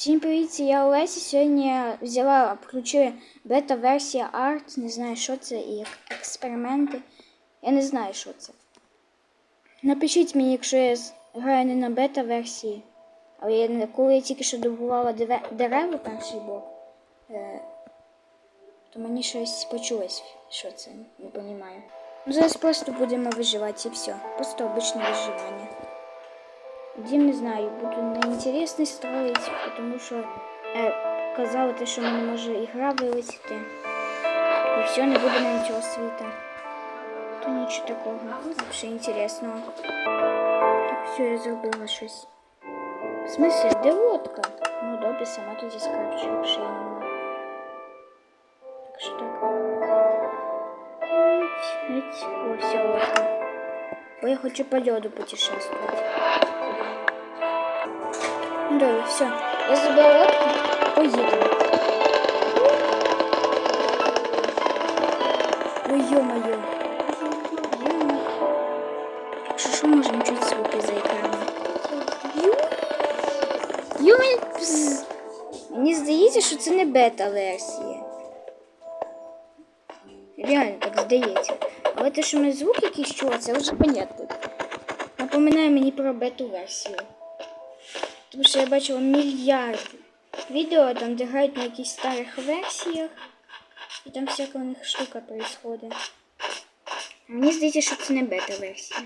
Всім привіт, я Олеся. Сьогодні взяла, включила бета-версія арт. Не знаю, що це, і ек- експерименти. Я не знаю, що це. Напишіть мені, якщо я з- граю не на бета-версії. Але я, коли я тільки що добувала дерева перший блок, е, то мені щось почулось, що це, не розумію. Ну, зараз просто будемо виживати і все. Просто обичне виживання. Дім не знаю, буду неінтересний строїть, тому що е, казали те, що мене може ігра вилетіти. І все, не буде на нічого світа. То нічого такого. Взагалі інтересного. Так, все, я зробила щось. В смысле, де лодка? Ну добре, сама тоді скарчу, якщо я не можу. Так що так. Ить, ить. О, все, лодка. Бо я хочу по льоду путешествовать. Ну, Добре, все. Я забрала лодку. Поїдемо. Ой, ё-моё. Ё-моё. Що, що можемо чуть звуки за екраном? Ё-моё. Пз. Мені здається, що це не бета-версія. Реально так здається. Але те, що ми звук якийсь чули, це вже понятно. Напоминає мені про бету-версію. Тому що я бачила мільярд відео, там, де грають на якихось старих версіях, і там всяка у них штука происходить. А Мені здається, що це не бета-версія.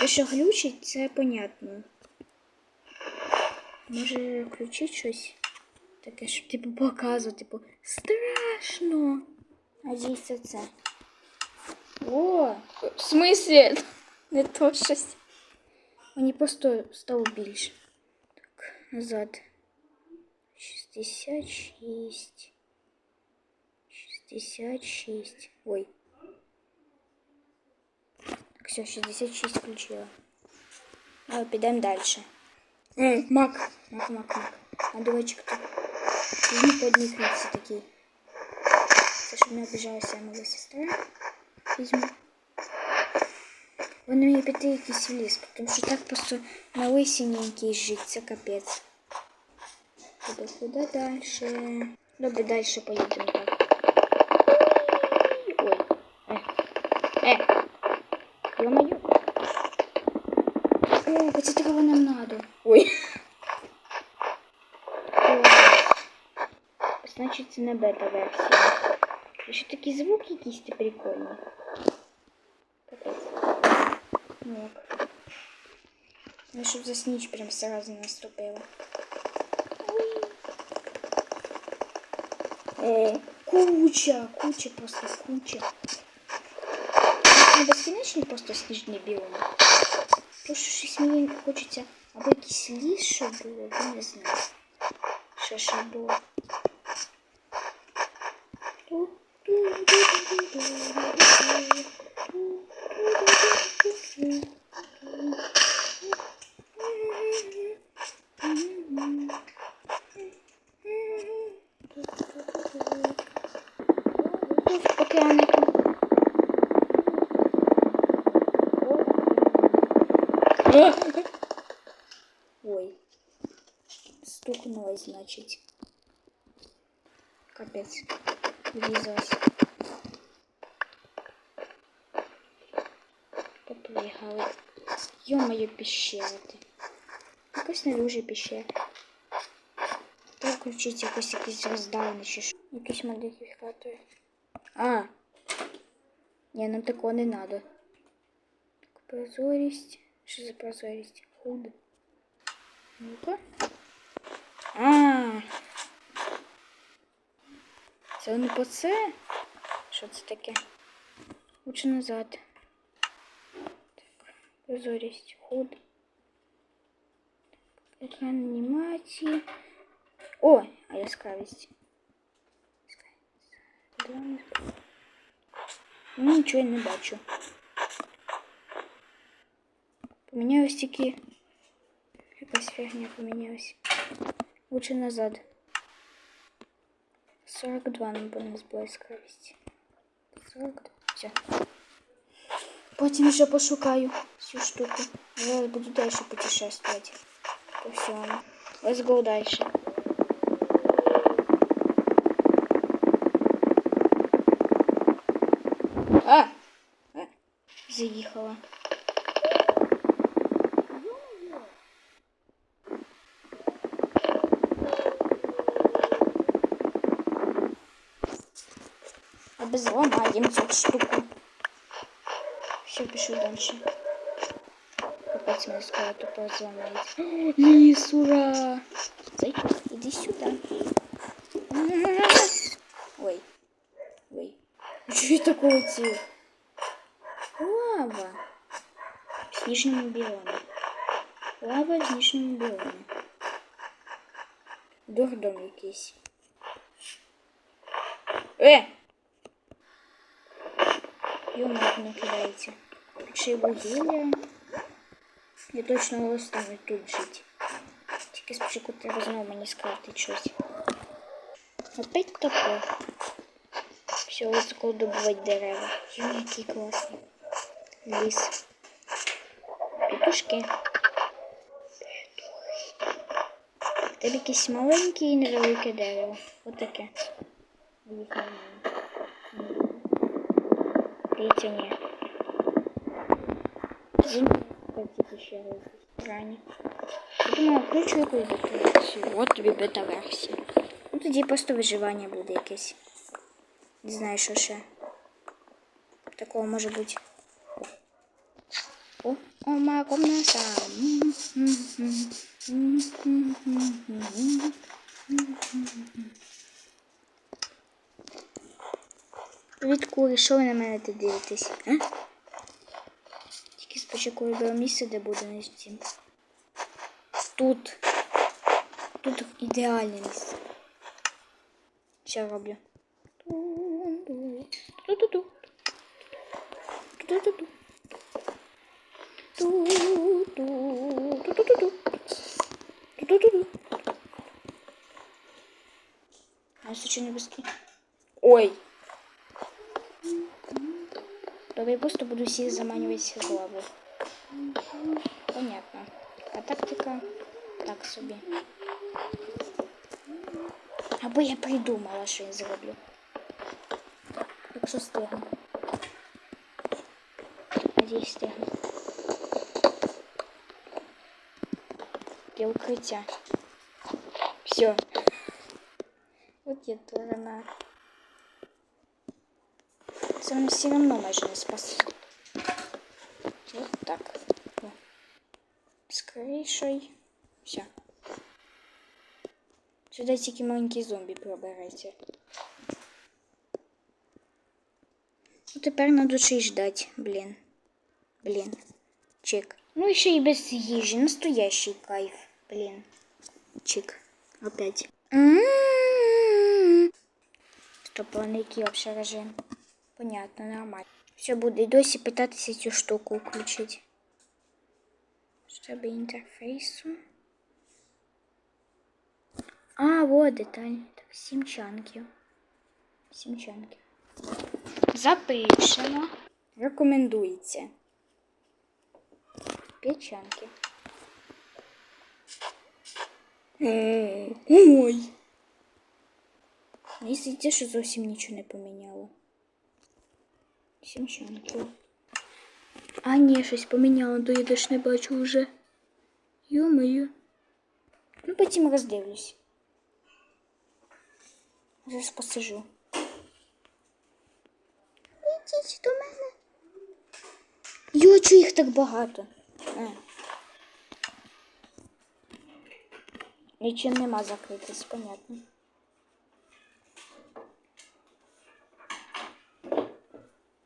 Те, що глючить, це понятно. Може включити щось таке, щоб типу показувати, типу, страшно. А здесь це. О, в смислі? Не то щось. Мені просто стало більше. Так, назад. 66. 66. Ой. Так, все, 66 включила. Давай, підемо далі. М, мак. Мак, мак, мак. А дувачок тут. Візьми по одній книжці такий. Це щоб не обіжалася моя сестра. Візьму. Вони мені піти якийсь в ліс, тому що так просто на лисіненький жить, це капець. Куди, куди далі? Добре, далі поїдемо так. Ой. Е. Е. Ё-моё. О, оце такого нам надо. Ой. О. Значить, це не бета-версія. Ще такий звук якийсь ти прикольний. Капець. Ну, ок. Ну, щоб засніч прям сразу наступила. О, куча, куча, просто куча. Не безкінечні просто сніжні біоми. Тому що щось мені хочеться або якийсь ліс, щоб було, я не знаю. Що ще було. Океанику. Ой. Стукнулась, значит. Капец. Врізалась. Попригали. Ё-моё, пещера ти. Якось не пещера. Треба включити якось якийсь роздавлений чи що. Якийсь модифікатор. А. Ні, нам такого не надо. Так, прозорість. Що за прозорість? Худ. Ну-ка. А. Це не по це? Що це таке? Лучше назад. Так, прозорість. Худ. Екран анімації. О, а яскравість. Ну, нічого я не бачу. Помінялась тільки. Якась фігня помінялась. Лучше назад. 42 нам буде нас була яскравість. 42. Все. Потім ще пошукаю цю штуку. Я буду далі путешествувати. По всьому. Let's go дальше. А! а! Заїхала. Обезломаем цю штуку. Все, пишу дальше. Капец, мне скоро тупо взломает. Лис, ура! Иди сюда. Что это такое идти? Лава. В снежном биоме. Лава в снежном биоме. Дурдом якийсь. Е! Юмор не кидається. Ще й вугілля. Я точно його ставлю тут жити. Тільки спочатку треба знову мені скрафтити щось. Опять топор. Все, коли добувати дерева. Йо, який класний. Ліс. Петушки. В тебе якесь маленьке і невелике дерево. Отаке. Дивіться, ні. Зимні ще. Рані. Я думала, якусь бета-версію. От тобі бета-версія. Ну тоді просто виживання буде якесь. Не знаю, що ще. Такого може бути. О, о, моя комната. Привіт, кури, що ви на мене тут дивитесь? А? Тільки спочатку виберу місце, де буде не. Тут. Тут ідеальне місце. Що роблю? Ту-ту-ту. Ту-ту-ту. Ту-ту-ту. Ту-ту-ту-ту. А если что не быстрее? Ой. Тогда я просто буду все заманивать головы. Понятно. А тактика так А бы я придумала, что я зроблю. Якщо стигну. Надіюсь, стигну. Для укриття. Все. От я дурна. Це мене все равно майже не спасе. Вот так. О. З кришою. Все. Сюди тільки маленький зомбі пробереться. Ну, тепер надо ще й ждать, блін. Блін. Чик. Ну і ще й без їжі. Настоящий кайф. Блін. Чик. Опять. М-м-м. Стоп, вони який вообще режим. Понятно, нормально. Все, буду і досі питатися цю штуку включити. Щоб інтерфейсу. А, вот деталь. Так, сім чанків. Запишемо. Рекомендується. П'ять Ой. Мені здається, що зовсім нічого не поміняло. Сім. А, ні, щось поміняло, то я не бачу вже. Йо-моє. Ну, потім роздивлюсь. Зараз посижу. Ідіть до мене. Йо, чого їх так багато? А. Нічим нема закритись, понятно.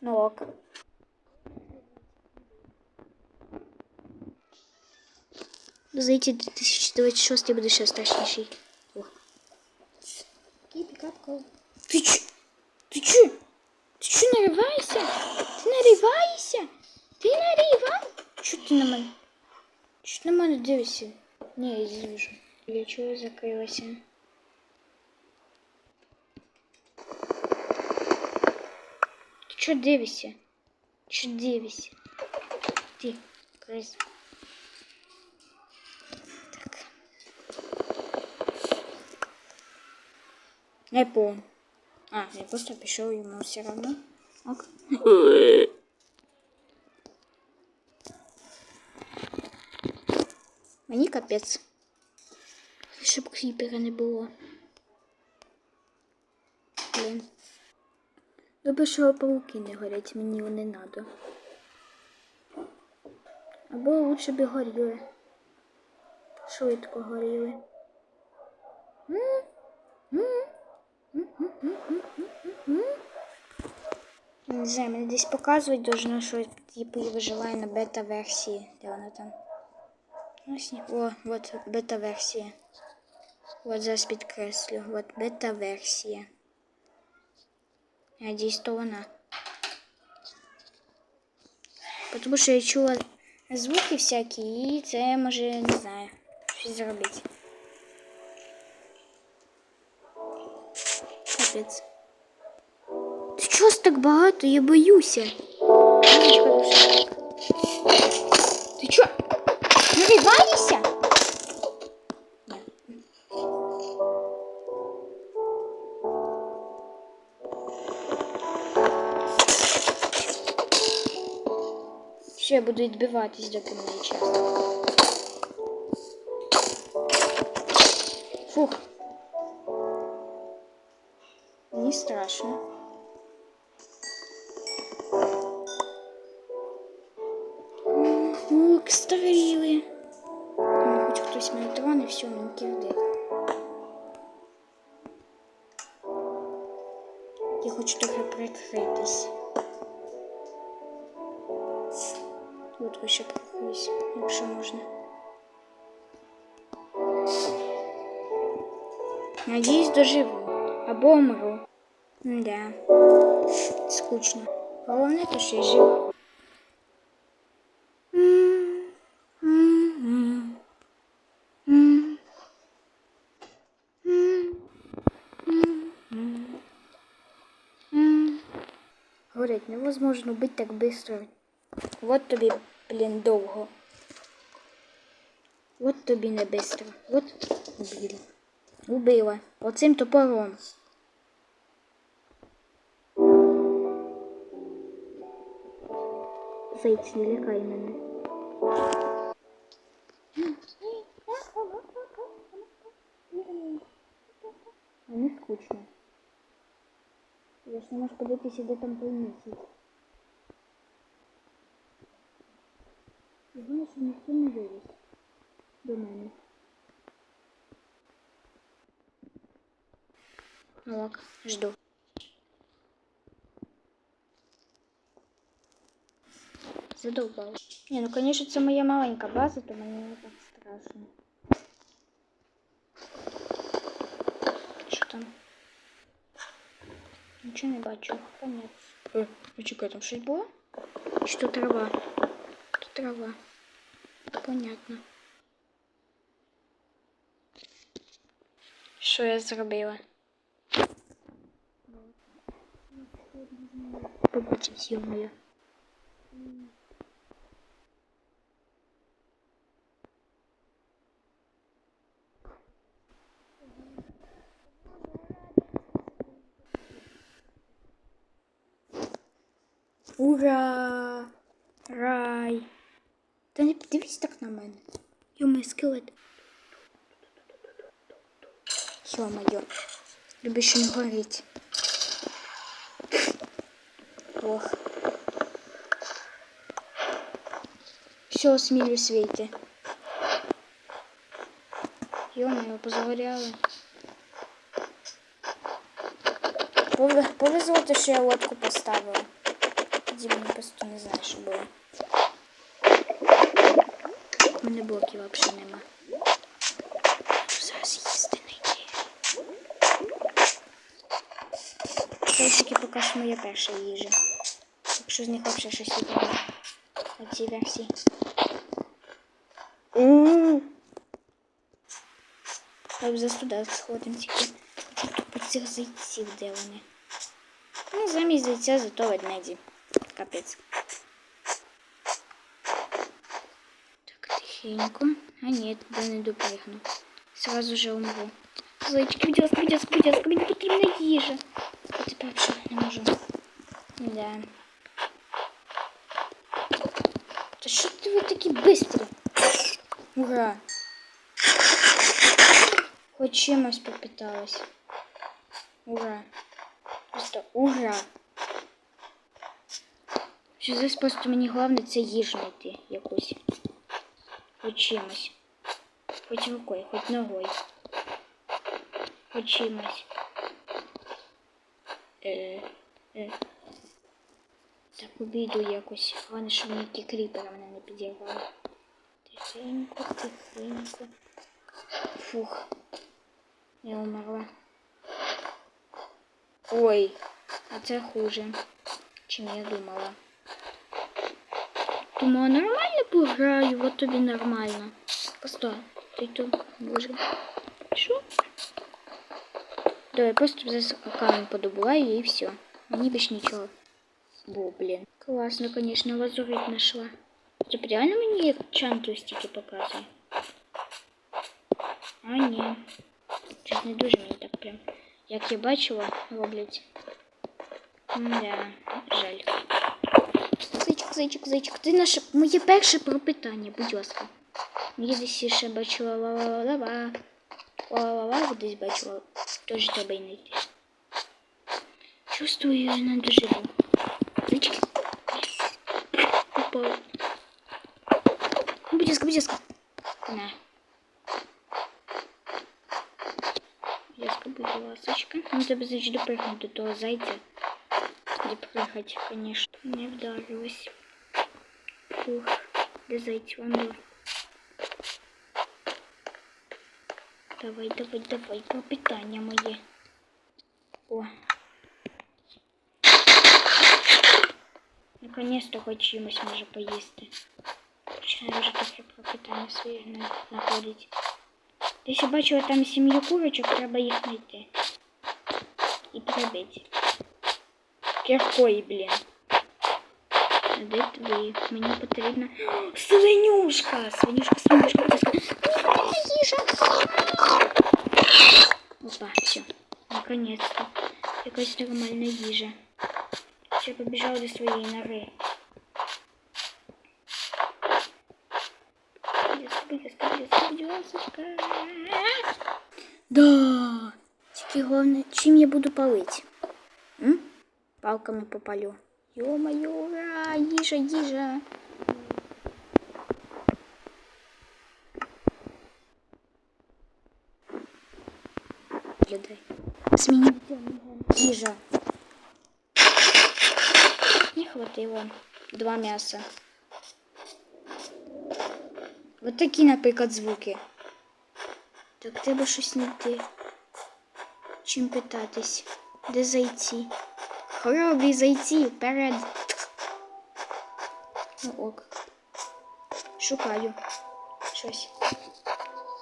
Ну ок. Зайти 2026 буде ще страшніший. О. Keep it up, Ти на мене. Чуть на мене дивишся? не я вижу. Для чого закрилася? Ты что дивишся? Чо дивишся? Ты? кризь. Так. Не понял. А, я просто пишу ему все равно. Ок. капець. Щоб кріпера не було. Блін. Добре, що пауки не горять, мені вони надо. Або лучше б горіли. Швидко горіли. Не знаю, мені десь показують должно, що типу виживаю на бета-версії. Де вона там? О, от бета-версія. От зараз підкреслю. От бета-версія. Надіюсь, то вона. Тому що я чула звуки всякі, і це може, не знаю, щось зробити. Капець. Ти чого так багато? Я боюся. Ти чо? Ні. Все, я буду відбиватись до кінця часу. Фух. Мені страшно. Ок, стріли. Все, мені кирдик. Я хочу трохи прикритись. От ще прикрись, якщо можна. Надіюсь, доживу. Або умру. Да. Скучно. Головне, то, що я жива. Говорить, невозможно бути так быстро. Вот тобі, блін, довго. От тобі не быстро. От, блін. Убила. Оцим топором. Зайць, не лякай мене. Мені скучно. Не можу подивитися, де там той місяць. Я знаю, що ніхто не виліз до мене. Ну ок, жду. Задовбала. Ні, ну конечно, це моя маленька база, то мені не так страшно. Що там? Нічого не бачу. Понятно. Почекай, там щось було? Чи то трава? Тут трава. Понятно. Що я зробила? Побачить, ё-моё. Ура! Рай! Та не подивись так на мене. Йоми, скелет. Йо-моє. Люби, що не горить. Ох. Все, смілюсь вийти. Йо-моє, позагоряли. Пове- Повезло те, що я лодку поставила. Тоді мені просто не знаю, що було. У мене блоків взагалі нема. Зараз їсти не йти. Це тільки поки що моя перша їжа. Якщо з них взагалі щось відбувається на цій версії. Так, за туди сходимо тільки. Тупо цих зайців, де вони. Ну, замість зайця зато ведмеді. Капець. Так, тихенько. А ні, туди не допригну. Сразу же умру. зайчики, будь ласка, будь ласка, будь ласка, мені потрібна їжа. А тепер що, не можу. Да. Та що ти ви такі бистрі? Ура! Хоч чимось попиталась. Ура! Просто ура! Що зараз просто мені головне це їжу знайти якусь. Хоч чимось. Хоч рукою, хоч ногою. Хоч. Е, е. Так, обійду якось. Головне, що мені ті кріпери мене не підірвали. Тихенько, тихенько. Фух. Я умерла. Ой, а це хуже, чим я думала. Думала, нормально пограю, от тобі нормально. Просто ти тут боже. Що? Давай просто зараз камінь подобуваю і все. Мені більш нічого. Бо, блін. Класно, конечно, лазурит знайшла. Це реально мені як чанту стільки показує? А, ні. Щось не дуже мені так прям. Як я бачила, роблять. Да, жаль. Зайчик, зайчик, зайчик. Ти наше моє перше пропитання, будь ласка. Я десь ще бачила ла-ла-ла-ла. Ла-ла-ла, десь бачила. Теж треба й знайти. Чувствую, я не доживу. Зайчики. Упав. Будь ласка, будь ласка. На. Будь ласка, будь ласочка. Ну, тебе, значить, допрыгнути до того зайця. Допрыгать, конечно. Не вдарилась. Фух, де зайць вам був? Давай, давай, давай, пропитання моє. О. Наконец-то хоч чимось може поїсти. Починаю вже трохи пропитання своє на- знаходить. Десь я бачила там сім'ю курочок, треба їх знайти. І прибити. Кіркою, блін. Де твої? Мені потрібно. О, Свинюшка! Свинюшка, свинюшка, будь. Їжа! Опа, все. Наконец-то. Якась нормальна їжа. Все, побежал до своей норы. Да. Тільки головне, чим я буду палити? М? Палками попалю. Ё-моё, ура! Їжа, їжа. Людей. Змініть їжа. Не хватило два м'яса. От такі, наприклад, звуки. Так треба щось знайти. Чим питатись? Де зайці? Хоробрі зайці, вперед. Ну ок. Шукаю. Щось.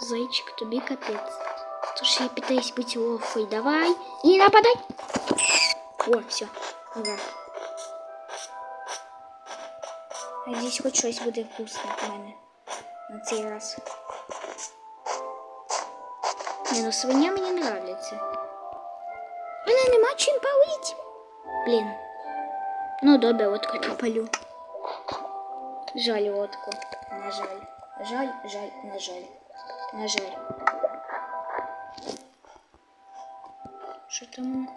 Зайчик, тобі капець. Тож я питаюсь бути лохой. Давай. І нападай. О, все. Ура. Надіюсь, хоч щось буде вкусне в мене на цей раз. Не, ну свиня мені нравляться. Мене нема чим палить. Блін. Ну, добре, лодку попалю. Жаль лодку. На жаль. Жаль, жаль, на жаль. На жаль. Що там?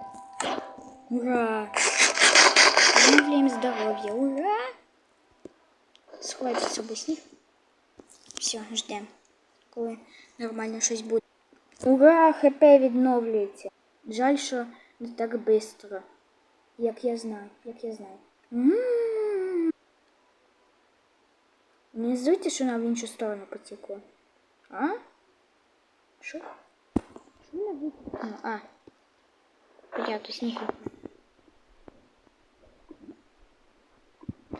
Ура! Відновлюємо здоров'я. Ура! Сховайте з собою сніг. Все, ждемо, коли нормально щось буде. Ура! ХП відновлюється. Жаль, що не так швидко. Як я знаю, як я знаю. М. Не зуйте, що нам в іншу сторону потекло. А? Що? Що мене витікнуло? А. Понятно, сніг.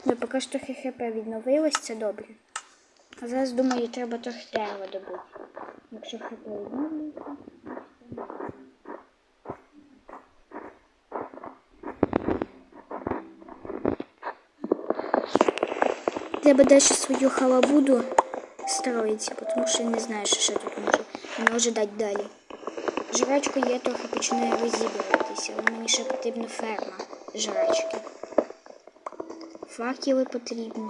Ну, поки що трохи хп відновилось, це добре. А зараз думаю, треба трохи дерева добути. Якщо хп відновлюється. Треба далі свою халабуду строїти, тому що я не знаю, що ще тут може, може дати далі. жрачка є, трохи починає розібратися, але мені ще потрібна ферма жрачки. Факели потрібні.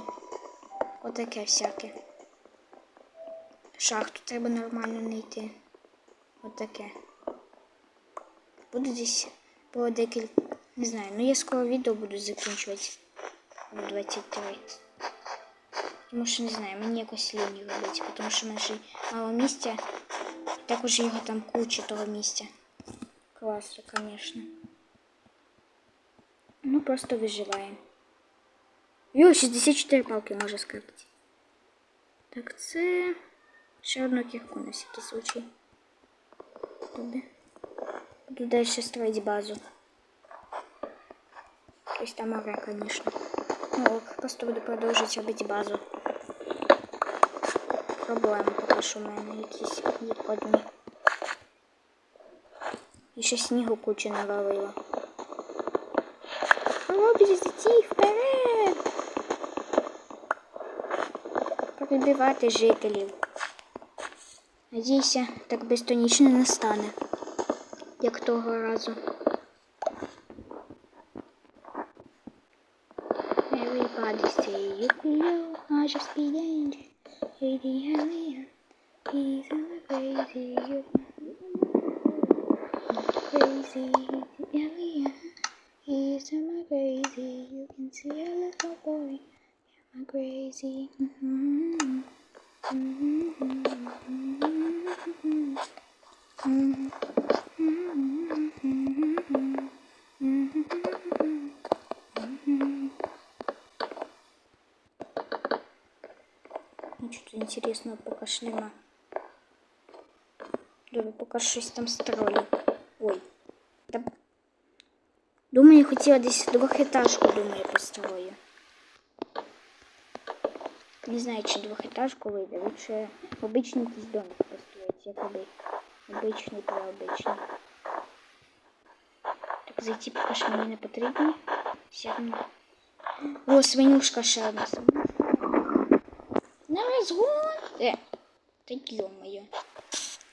Отаке всяке. Шахту треба нормально знайти. Отаке. Буду десь по декілька. Не знаю, ну я скоро відео буду закінчувати в 23. Тому що не знаю, мені якось лінь робити, тому що в мене ще й мало місця. Також його там куча того місця. Класно, звісно. Ну, просто виживаємо. Йо, 64 палки може скрипити. Так, це ще одну кірку на всякий случай. Туди. Буду далі строить базу. Ось там море, звісно. Ну ок, просто буду продовжувати робити базу. Проблеми поки що в мене якісь є одні. І ще снігу кучу навалило. Хлопці, вперед! Перебивати жителів. Надійся, так без ніч не настане, як того разу. Ничего интересного пока нема. Добре, поки щось там строю. Ой. Та... Думаю, хотіла десь двохетажку, думаю, построю. Не знаю, чи двохетажку вийде. Лучше обичний якийсь домик построить, як оби. Обичний та обичний. Так, зайти поки що мені не потрібно. Сядемо. О, свинюшка ще одна. На розгон. Е, та ё-моё.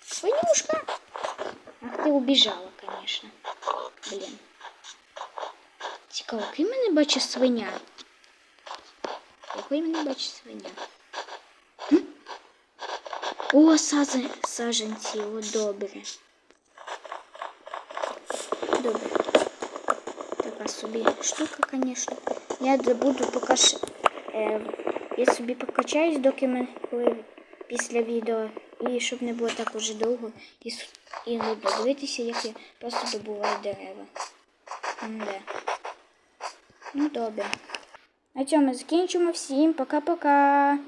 Свинюшка. Ах, ти убіжала, конечно. Блін. Цікаво, ким мене бачить свиня? Якої мене бачить свиня? О, сази, саженці, о, добре. Добре. Така собі штука, звісно. Я добуду поки що. Е, я собі покачаюсь, доки ми після відео. І щоб не було так уже довго і, і не дивитися, як я просто добуваю дерева. М-да. Ну добре. На цьому закінчимо. Всім пока-пока.